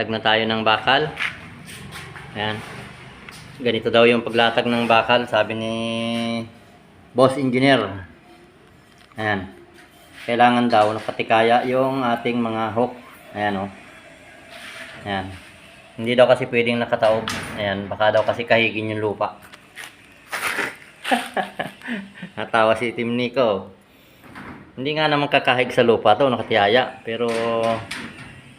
Maglatag na tayo ng bakal. Ayan. Ganito daw yung paglatag ng bakal, sabi ni Boss Engineer. Ayan. Kailangan daw nakatikaya yung ating mga hook. Ayan o. Ayan. Hindi daw kasi pwedeng nakataob. Ayan. Baka daw kasi kahigin yung lupa. Natawa si Tim Nico. Hindi nga naman kakahig sa lupa to, nakatiyaya. Pero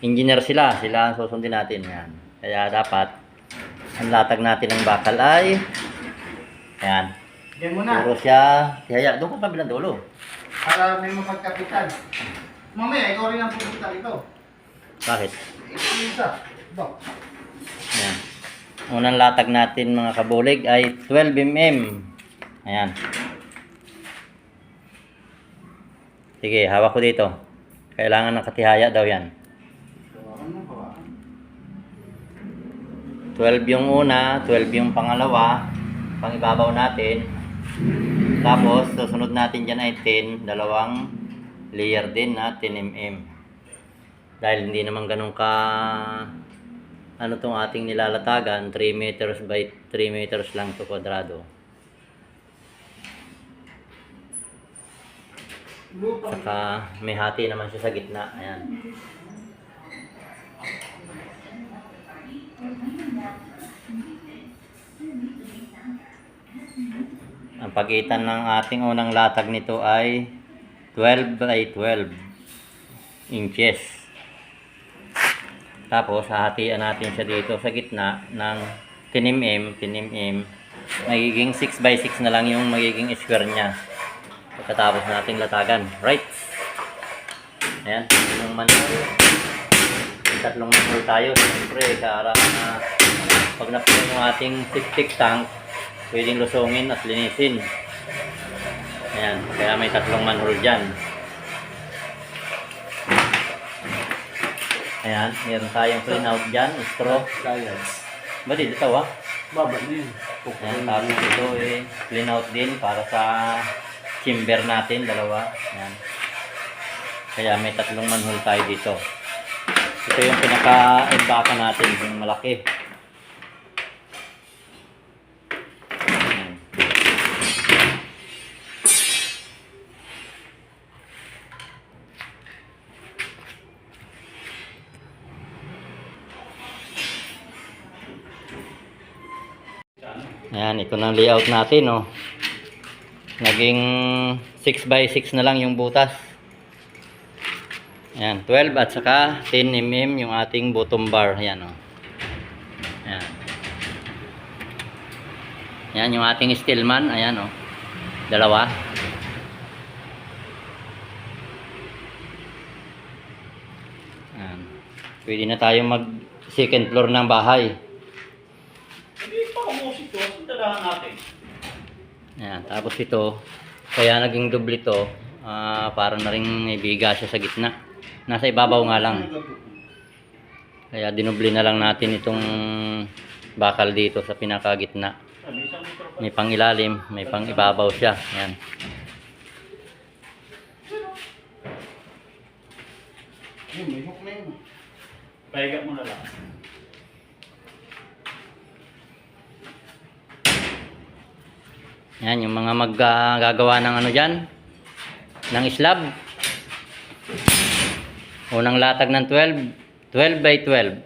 engineer sila, sila ang susundin natin. Yan. Kaya dapat ang latag natin ng bakal ay yan. Diyan mo na. Puro siya tiyaya. Doon ka pa bilang dulo. Para may mapagkapitan. Mamaya, ikaw rin ang pupunta. Bakit? Ito isa. Ito. Yan. Unang latag natin mga kabulig ay 12 mm. Ayan. Sige, hawak ko dito. Kailangan ng katihaya daw yan. 12 yung una, 12 yung pangalawa, pangibabaw natin. Tapos, susunod natin dyan ay 10, dalawang layer din na 10 mm. Dahil hindi naman ganun ka, ano tong ating nilalatagan, 3 meters by 3 meters lang to kwadrado. Saka may hati naman siya sa gitna. Ayan. Ang pagitan ng ating unang latag nito ay 12 by 12 inches. Tapos, hahatian natin siya dito sa gitna ng 10 10 mm. Magiging 6 by 6 na lang yung magiging square niya. Pagkatapos nating latagan. Right. Ayan, tatlong manhole. Tatlong manhole tayo. Siyempre, para na pag napuno yung ating septic tank, pwedeng lusungin at linisin. Ayan, kaya may tatlong manhole dyan. Ayan, meron tayong clean out dyan, straw. Ba, dito ah. Baba yun. Ayan, tapos ito eh, clean out din para sa chamber natin, dalawa. Ayan. Kaya may tatlong manhole tayo dito. Ito yung pinaka-imbaka natin, yung malaki. Ayan, ito na layout natin, oh. Naging 6 by 6 na lang yung butas. Ayan, 12 at saka 10 mm yung ating bottom bar. Ayan, oh. Ayan. Ayan yung ating stillman. Ayan, oh. Dalawa. Ayan. Pwede na tayo mag second floor ng bahay. Hindi pa kumusik to. Sandalahan natin. Ayan, tapos ito, kaya naging doble ito, ah, para na rin may biga siya sa gitna. Nasa ibabaw nga lang. Kaya dinubli na lang natin itong bakal dito sa pinakagitna. May pangilalim, may pangibabaw siya. Ayan. May hook na yun. Pahiga mo na lang. Ayan, yung mga maggagawa ng ano dyan, ng slab. Unang latag ng 12, 12 by 12.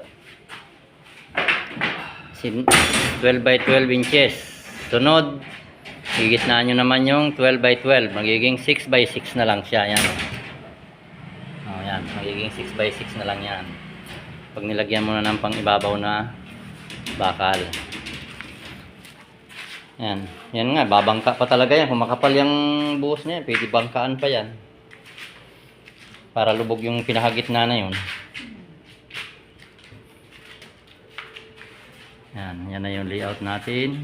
Sin- 12 by 12 inches. Sunod, gigitnaan nyo naman yung 12 by 12. Magiging 6 by 6 na lang siya. Ayan. Oh, yan. Magiging 6 by 6 na lang yan. Pag nilagyan mo na ng pang ibabaw na bakal. Yan. Yan nga, babangka pa talaga yan. Kung makapal yung buhos niya, pwede bangkaan pa yan. Para lubog yung pinakagitna na yun. Yan, yan na yung layout natin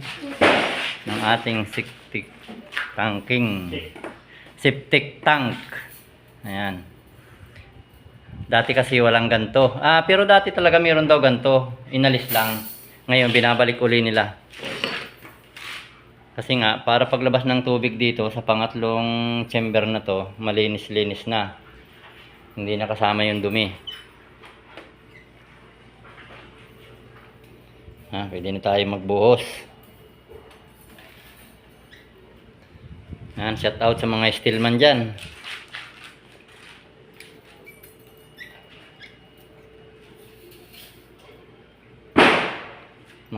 ng ating septic tanking. Septic tank. Ayan. Dati kasi walang ganto. Ah, pero dati talaga mayroon daw ganto. Inalis lang. Ngayon binabalik uli nila. Kasi nga, para paglabas ng tubig dito sa pangatlong chamber na to, malinis-linis na. Hindi na kasama yung dumi. Ha, pwede na tayo magbuhos. Yan, shout out sa mga steelman dyan.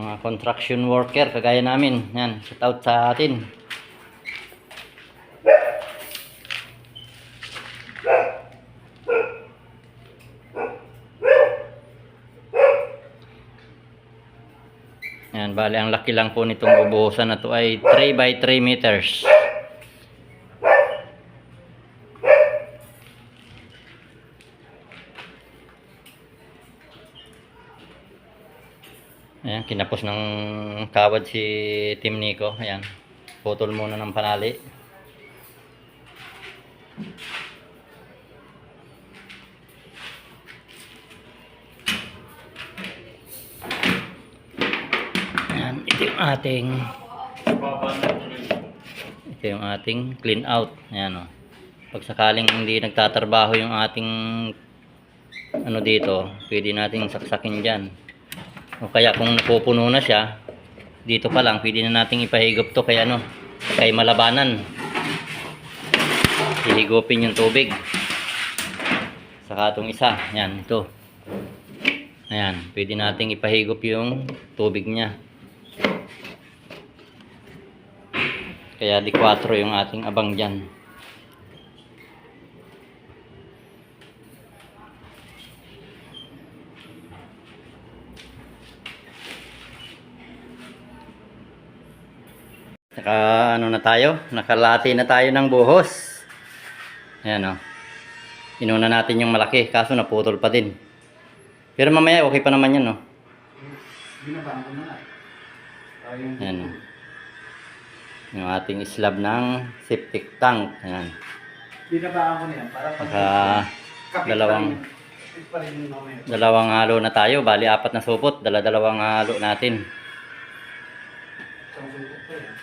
Mga construction worker kagaya namin. Yan, shout out sa atin. Yan, bali ang laki lang po nitong bubuhusan na to ay 3 by 3 meters. Ayan, kinapos ng kawad si Team Nico. Ayan, putol muna ng panali. Ayan, ito yung ating ito yung ating clean out. Ayan o. Pag sakaling hindi nagtatrabaho yung ating ano dito, pwede nating saksakin dyan. O kaya kung napupuno na siya, dito pa lang, pwede na nating ipahigop to kay ano, kay malabanan. Hihigupin yung tubig. Saka itong isa, yan, ito. Ayan, pwede nating ipahigop yung tubig niya. Kaya di 4 yung ating abang dyan. Naka ano na tayo? Nakalati na tayo ng buhos. Ayan o. Inuna natin yung malaki, kaso naputol pa din. Pero mamaya okay pa naman yan, no? Binabaan ko na. Ayan o. Yung ating slab ng septic tank. Ayan. Binabaan ko na yan para pag Naka dalawang dalawang halo na tayo. Bali, apat na supot. Dala-dalawang halo natin. Isang sutok pa yan.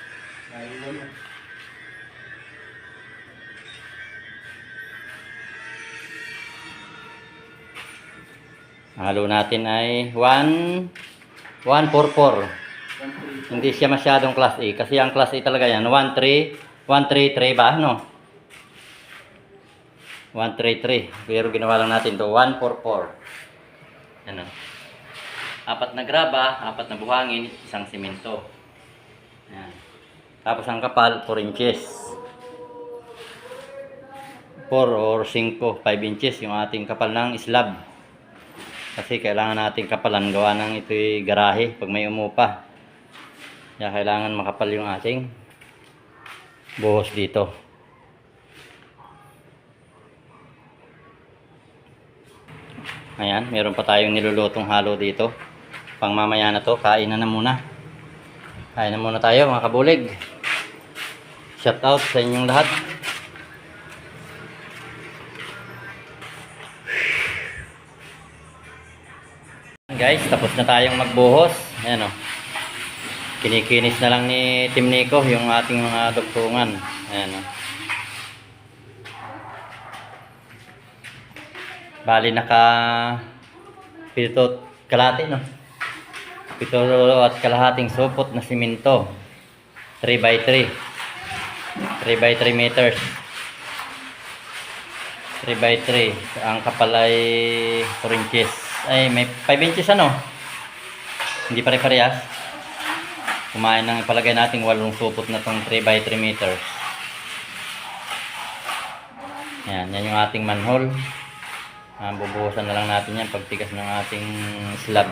Halo natin ay 1 144. Hindi siya masyadong class A kasi ang class A talaga yan 13 133 ba no? 133 pero ginawa lang natin to 144. Ano? Apat na graba, apat na buhangin, isang simento. Yan. Tapos ang kapal 4 inches. 4 or 5, 5 inches yung ating kapal ng slab. Kasi kailangan natin kapalan gawa ng ito'y garahe pag may umupa. Kaya kailangan makapal yung ating buhos dito. Ayan, meron pa tayong nilulutong halo dito. Pang mamaya na to, kain na na muna. Kain na muna tayo mga kabulig. Shout out sa inyong lahat. Guys, tapos na tayong magbuhos. Ayan o. Kinikinis na lang ni Team Nico yung ating mga dugtungan. Ayan o. Bali naka pito kalahati no. Pito at kalahating supot na simento. 3 by 3. 3 by 3 meters. 3 by 3. Ang kapal ay 4 inches. Ay, may 5 inches ano? Hindi pare-parehas. Kumain ng ipalagay natin walong supot na tong 3 by 3 meters. Yan, yan yung ating manhole. Ah, bubuhusan na lang natin yan pagtigas ng ating slab.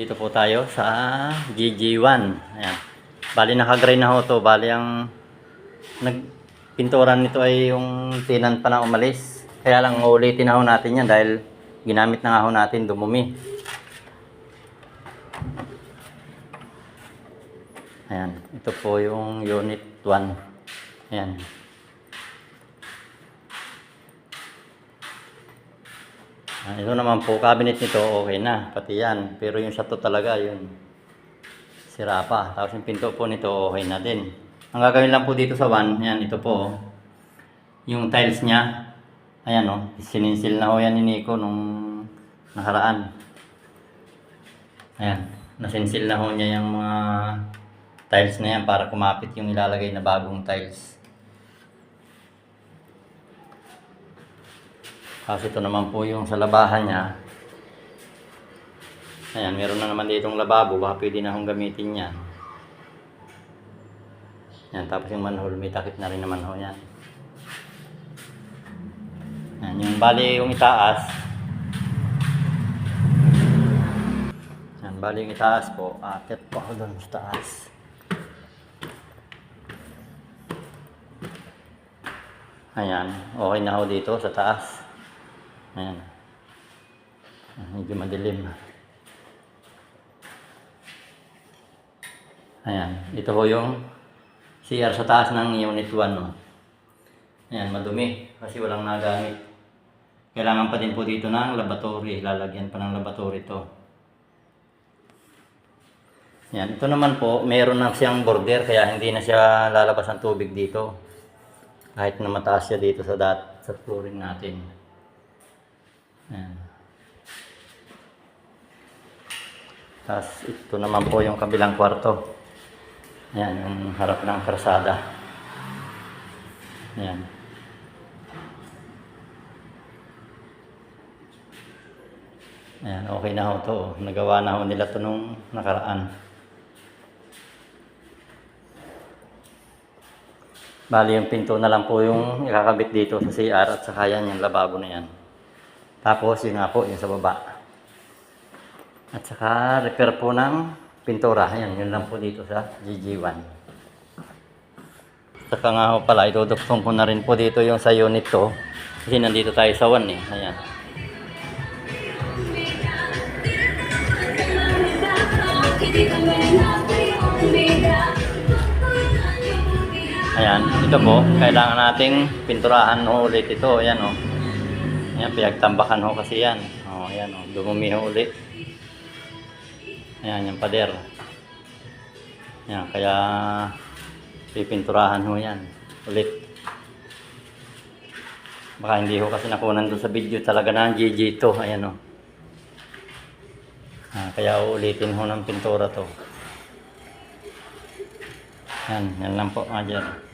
Dito po tayo sa GG1. Ayan. Bali naka-gray na ho to. Bali ang nagpinturan nito ay yung tinan pa na umalis. Kaya lang ulitin na ho natin yan dahil ginamit na nga ho natin dumumi. Ayan. Ito po yung unit 1. Ayan. Ito naman po, cabinet nito, okay na. Pati yan. Pero yung sa to talaga, yun. Sira pa. Tapos yung pinto po nito, okay na din. Ang gagawin lang po dito sa van, yan, ito po. Yung tiles niya, ayan o, oh, sininsil na ho yan ni Nico nung nakaraan. Ayan, nasinsil na ho niya yung mga tiles na yan para kumapit yung ilalagay na bagong tiles. Tapos ito naman po yung sa labahan niya. Ayan, meron na naman ditong lababo. Baka pwede na akong gamitin yan. Yan, tapos yung manhole, may takip na rin naman ho yan. Yan, yung bali yung itaas. Yan, bali yung itaas po. Akit po ako doon sa taas. Ayan, okay na ho dito sa taas. Ayan. Ah, Medyo madilim. Ayan, ito ho yung CR sa taas ng unit 1. No? Ayan, madumi kasi walang nagamit. Kailangan pa din po dito ng laboratory. Lalagyan pa ng laboratory to. Yan, ito naman po, meron na siyang border kaya hindi na siya lalabas ang tubig dito. Kahit na mataas siya dito sa dat sa flooring natin. Yan. Tapos ito naman po yung kabilang kwarto. Yan, yung harap ng karsada. Yan. Ayan, okay na ho to. Nagawa na ho nila to nung nakaraan. Bali, yung pinto na lang po yung ikakabit dito sa CR at saka yan, yung lababo na yan. Tapos, yun nga po, yung sa baba. At saka, repair po ng pintura. Ayan, yun lang po dito sa GG1. Saka nga ho pala, iduduktong ko na rin po dito yung sa unit to. Kasi nandito tayo sa 1 eh. Ayan. Ayan, ito po, kailangan nating pinturahan ulit ito. Ayan o. Ayan, pinagtambakan ho kasi yan. O, ayan o, dumumi ho ulit. Ayan, yung pader. Ayan, kaya pipinturahan ho yan ulit. Baka hindi ho kasi nakunan doon sa video talaga na GG to. Ayan o. Ah, kaya uulitin ho ng pintura to. Yan, yan lang po, Ajer.